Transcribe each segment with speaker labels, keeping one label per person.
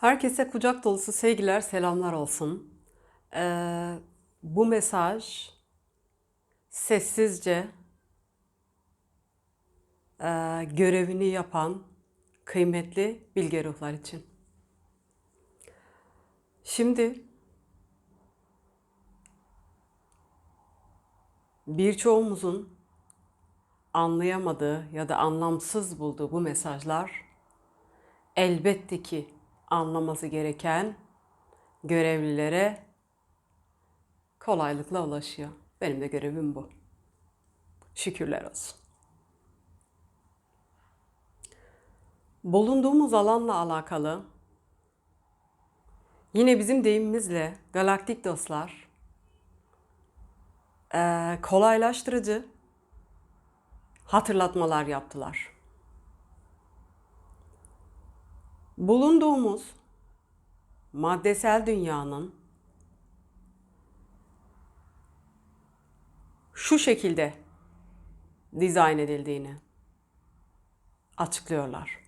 Speaker 1: Herkese kucak dolusu sevgiler, selamlar olsun. Ee, bu mesaj sessizce e, görevini yapan kıymetli bilge ruhlar için. Şimdi birçoğumuzun anlayamadığı ya da anlamsız bulduğu bu mesajlar elbette ki anlaması gereken görevlilere kolaylıkla ulaşıyor. Benim de görevim bu. Şükürler olsun. Bulunduğumuz alanla alakalı yine bizim deyimimizle galaktik dostlar kolaylaştırıcı hatırlatmalar yaptılar. Bulunduğumuz maddesel dünyanın şu şekilde dizayn edildiğini açıklıyorlar.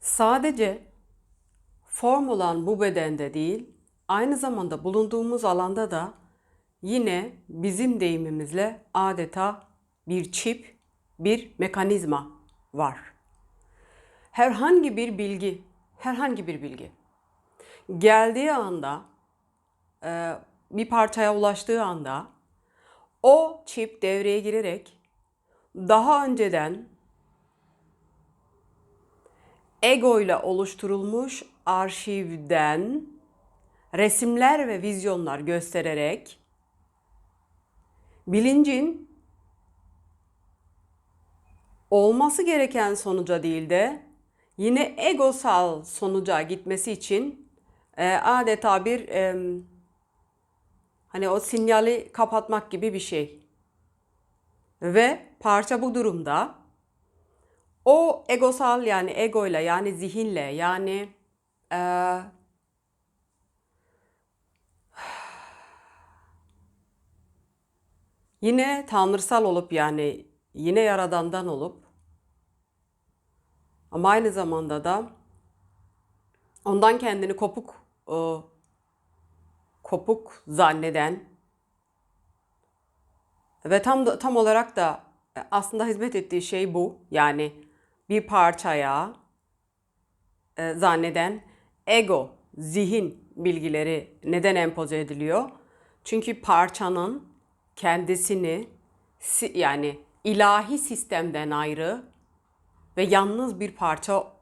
Speaker 1: Sadece form olan bu bedende değil, aynı zamanda bulunduğumuz alanda da yine bizim deyimimizle adeta bir çip, bir mekanizma var. Herhangi bir bilgi, herhangi bir bilgi geldiği anda, e, bir parçaya ulaştığı anda o çip devreye girerek daha önceden ego ile oluşturulmuş arşivden resimler ve vizyonlar göstererek bilincin olması gereken sonuca değil de yine egosal sonuca gitmesi için e, adeta bir e, hani o sinyali kapatmak gibi bir şey. Ve parça bu durumda o egosal yani egoyla yani zihinle yani e, yine tanrısal olup yani yine yaradandan olup ama aynı zamanda da ondan kendini kopuk e, kopuk zanneden ve tam da, tam olarak da e, aslında hizmet ettiği şey bu. Yani bir parçaya e, zanneden ego, zihin bilgileri neden empoze ediliyor? Çünkü parçanın kendisini si- yani ilahi sistemden ayrı ve yalnız bir parça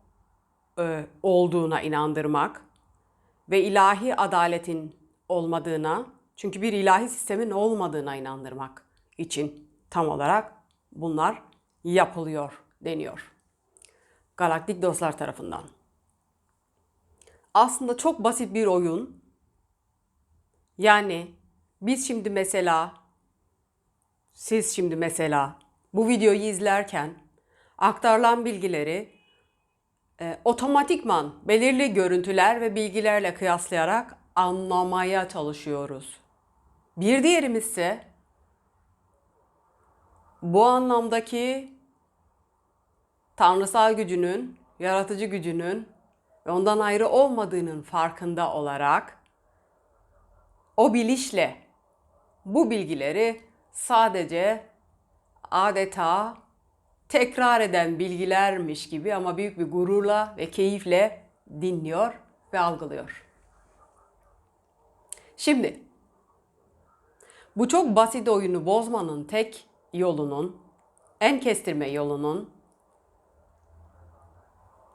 Speaker 1: e, olduğuna inandırmak ve ilahi adaletin olmadığına, çünkü bir ilahi sistemin olmadığına inandırmak için tam olarak bunlar yapılıyor deniyor. Galaktik dostlar tarafından. Aslında çok basit bir oyun. Yani biz şimdi mesela siz şimdi mesela bu videoyu izlerken aktarılan bilgileri e, otomatikman belirli görüntüler ve bilgilerle kıyaslayarak anlamaya çalışıyoruz. Bir diğerimiz ise bu anlamdaki tanrısal gücünün, yaratıcı gücünün ve ondan ayrı olmadığının farkında olarak o bilişle bu bilgileri sadece adeta tekrar eden bilgilermiş gibi ama büyük bir gururla ve keyifle dinliyor ve algılıyor. Şimdi bu çok basit oyunu bozmanın tek yolunun, en kestirme yolunun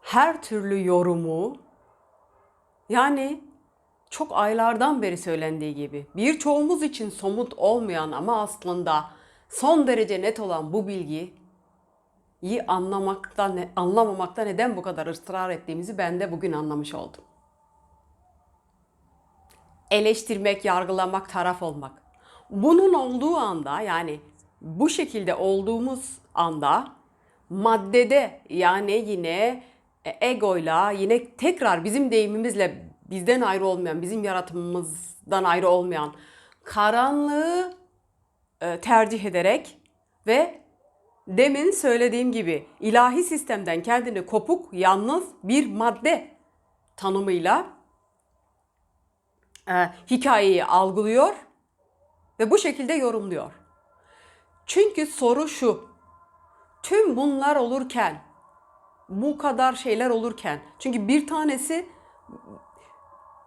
Speaker 1: her türlü yorumu yani çok aylardan beri söylendiği gibi birçoğumuz için somut olmayan ama aslında son derece net olan bu bilgi iyi anlamakta, anlamamakta neden bu kadar ısrar ettiğimizi ben de bugün anlamış oldum. Eleştirmek, yargılamak, taraf olmak. Bunun olduğu anda yani bu şekilde olduğumuz anda maddede yani yine e, egoyla yine tekrar bizim deyimimizle bizden ayrı olmayan, bizim yaratımımızdan ayrı olmayan karanlığı e, tercih ederek ve demin söylediğim gibi ilahi sistemden kendini kopuk, yalnız bir madde tanımıyla e, hikayeyi algılıyor ve bu şekilde yorumluyor. Çünkü soru şu. Tüm bunlar olurken, bu kadar şeyler olurken, çünkü bir tanesi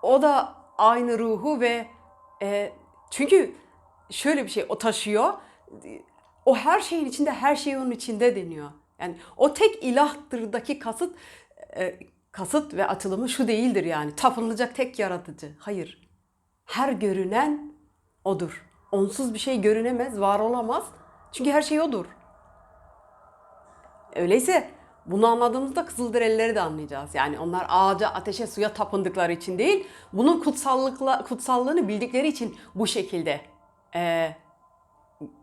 Speaker 1: o da aynı ruhu ve e, çünkü şöyle bir şey o taşıyor. O her şeyin içinde, her şey onun içinde deniyor. Yani o tek ilahtırdaki kasıt e, kasıt ve açılımı şu değildir yani. Tapınılacak tek yaratıcı. Hayır. Her görünen odur. Onsuz bir şey görünemez, var olamaz. Çünkü her şey odur. Öyleyse bunu anladığımızda Kızılderilileri de anlayacağız. Yani onlar ağaca, ateşe, suya tapındıkları için değil, bunun kutsallıkla, kutsallığını bildikleri için bu şekilde e,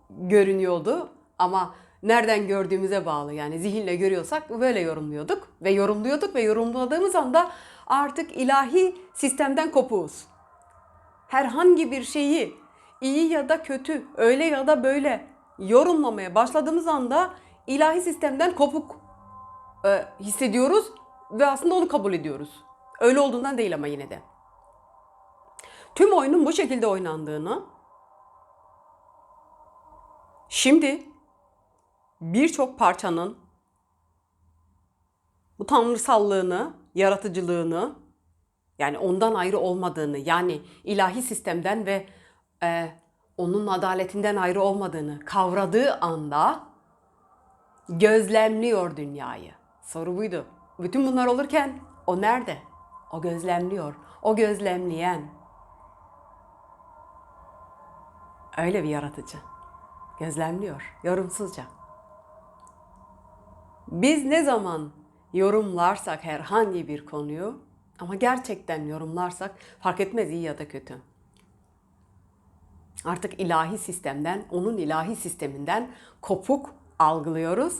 Speaker 1: görünüyordu. Ama nereden gördüğümüze bağlı. Yani zihinle görüyorsak böyle yorumluyorduk ve yorumluyorduk ve yorumladığımız anda artık ilahi sistemden kopuğuz. Herhangi bir şeyi iyi ya da kötü, öyle ya da böyle yorumlamaya başladığımız anda ilahi sistemden kopuk e, hissediyoruz ve aslında onu kabul ediyoruz. Öyle olduğundan değil ama yine de. Tüm oyunun bu şekilde oynandığını şimdi birçok parçanın bu tanrısallığını, yaratıcılığını yani ondan ayrı olmadığını yani ilahi sistemden ve e, onun adaletinden ayrı olmadığını kavradığı anda gözlemliyor dünyayı. Soru buydu. Bütün bunlar olurken o nerede? O gözlemliyor. O gözlemleyen. Öyle bir yaratıcı. Gözlemliyor. Yorumsuzca. Biz ne zaman yorumlarsak herhangi bir konuyu ama gerçekten yorumlarsak fark etmez iyi ya da kötü. Artık ilahi sistemden, onun ilahi sisteminden kopuk algılıyoruz,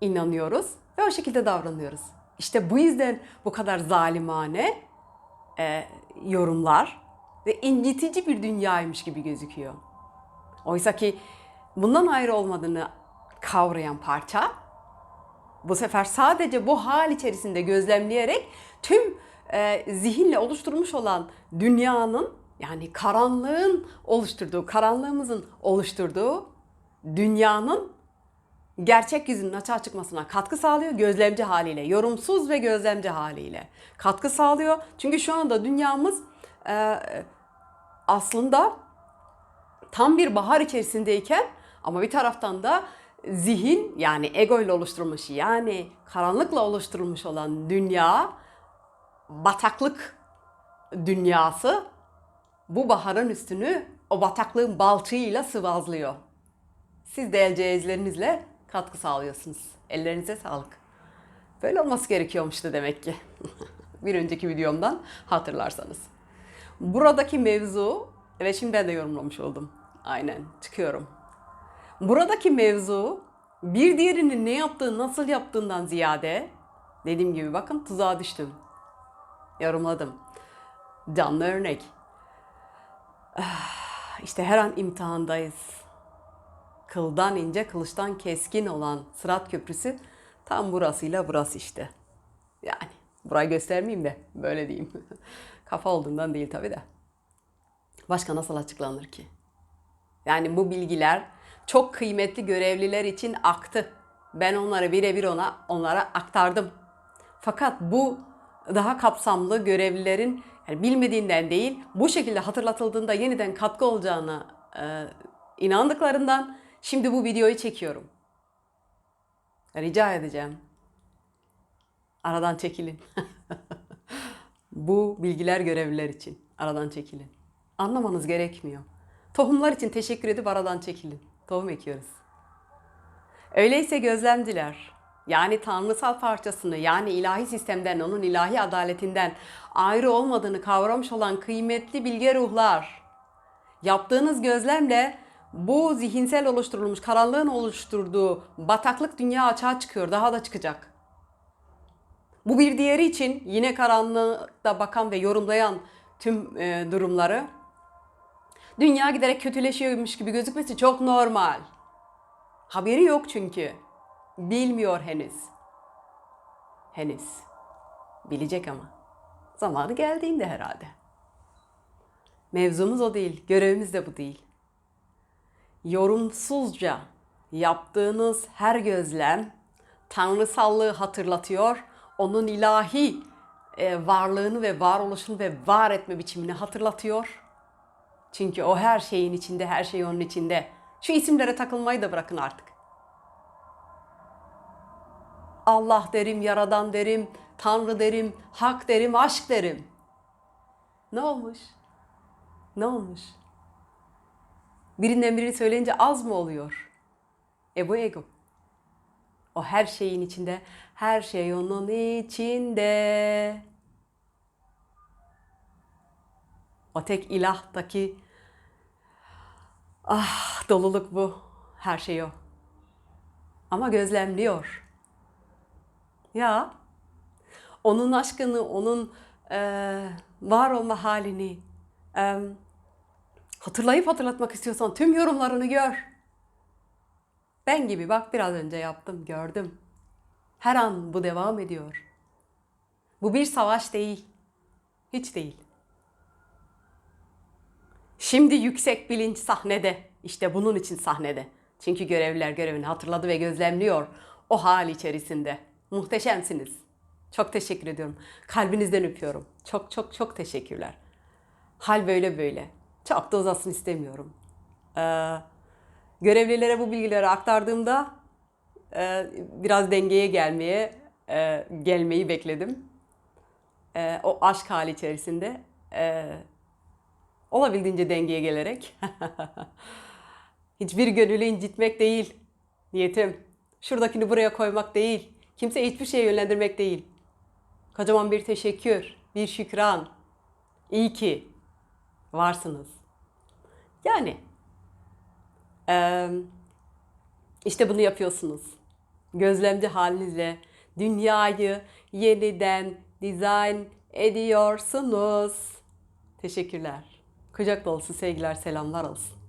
Speaker 1: inanıyoruz ve o şekilde davranıyoruz. İşte bu yüzden bu kadar zalimane e, yorumlar ve incitici bir dünyaymış gibi gözüküyor. Oysa ki bundan ayrı olmadığını kavrayan parça bu sefer sadece bu hal içerisinde gözlemleyerek tüm e, zihinle oluşturmuş olan dünyanın yani karanlığın oluşturduğu, karanlığımızın oluşturduğu dünyanın gerçek yüzünün açığa çıkmasına katkı sağlıyor gözlemci haliyle, yorumsuz ve gözlemci haliyle katkı sağlıyor. Çünkü şu anda dünyamız e, aslında tam bir bahar içerisindeyken ama bir taraftan da zihin yani ego ile oluşturulmuş yani karanlıkla oluşturulmuş olan dünya bataklık dünyası bu baharın üstünü o bataklığın balçığıyla sıvazlıyor. Siz de el cihazlarınızla katkı sağlıyorsunuz. Ellerinize sağlık. Böyle olması gerekiyormuştu demek ki. bir önceki videomdan hatırlarsanız. Buradaki mevzu, evet şimdi ben de yorumlamış oldum. Aynen çıkıyorum. Buradaki mevzu bir diğerinin ne yaptığı, nasıl yaptığından ziyade dediğim gibi bakın tuzağa düştüm. Yorumladım. Canlı örnek. İşte her an imtihandayız. Kıldan ince, kılıçtan keskin olan Sırat Köprüsü tam burasıyla burası işte. Yani burayı göstermeyeyim de böyle diyeyim. Kafa olduğundan değil tabii de. Başka nasıl açıklanır ki? Yani bu bilgiler çok kıymetli görevliler için aktı. Ben onları birebir ona onlara aktardım. Fakat bu daha kapsamlı görevlilerin yani bilmediğinden değil, bu şekilde hatırlatıldığında yeniden katkı olacağına e, inandıklarından şimdi bu videoyu çekiyorum. Rica edeceğim. Aradan çekilin. bu bilgiler görevliler için. Aradan çekilin. Anlamanız gerekmiyor. Tohumlar için teşekkür edip aradan çekilin. Tohum ekiyoruz. Öyleyse gözlemciler, yani tanrısal parçasını yani ilahi sistemden, onun ilahi adaletinden ayrı olmadığını kavramış olan kıymetli bilge ruhlar, yaptığınız gözlemle bu zihinsel oluşturulmuş, karanlığın oluşturduğu bataklık dünya açığa çıkıyor, daha da çıkacak. Bu bir diğeri için yine karanlıkta bakan ve yorumlayan tüm e, durumları dünya giderek kötüleşiyormuş gibi gözükmesi çok normal. Haberi yok çünkü. Bilmiyor henüz. Henüz. Bilecek ama. Zamanı geldiğinde herhalde. Mevzumuz o değil, görevimiz de bu değil. Yorumsuzca yaptığınız her gözlem tanrısallığı hatırlatıyor, onun ilahi e, varlığını ve varoluşunu ve var etme biçimini hatırlatıyor. Çünkü o her şeyin içinde, her şey onun içinde. Şu isimlere takılmayı da bırakın artık. Allah derim, Yaradan derim, Tanrı derim, Hak derim, aşk derim. Ne olmuş? Ne olmuş? Birinden birini söyleyince az mı oluyor? E bu ego. O her şeyin içinde, her şey onun içinde. O tek ilahtaki ah doluluk bu. Her şey o. Ama gözlemliyor. Ya onun aşkını, onun eee, var olma halini eee, hatırlayıp hatırlatmak istiyorsan tüm yorumlarını gör. Ben gibi bak biraz önce yaptım, gördüm. Her an bu devam ediyor. Bu bir savaş değil. Hiç değil. Şimdi yüksek bilinç sahnede. İşte bunun için sahnede. Çünkü görevliler görevini hatırladı ve gözlemliyor o hal içerisinde. Muhteşemsiniz. Çok teşekkür ediyorum. Kalbinizden öpüyorum. Çok çok çok teşekkürler. Hal böyle böyle. Çok da uzasın istemiyorum. Ee, görevlilere bu bilgileri aktardığımda e, biraz dengeye gelmeye e, gelmeyi bekledim. E, o aşk hali içerisinde e, olabildiğince dengeye gelerek hiçbir gönülü incitmek değil niyetim. Şuradakini buraya koymak değil. Kimse hiçbir şeye yönlendirmek değil. Kocaman bir teşekkür, bir şükran. İyi ki varsınız. Yani işte bunu yapıyorsunuz. Gözlemci halinizle dünyayı yeniden dizayn ediyorsunuz. Teşekkürler. Kucak dolusu sevgiler, selamlar olsun.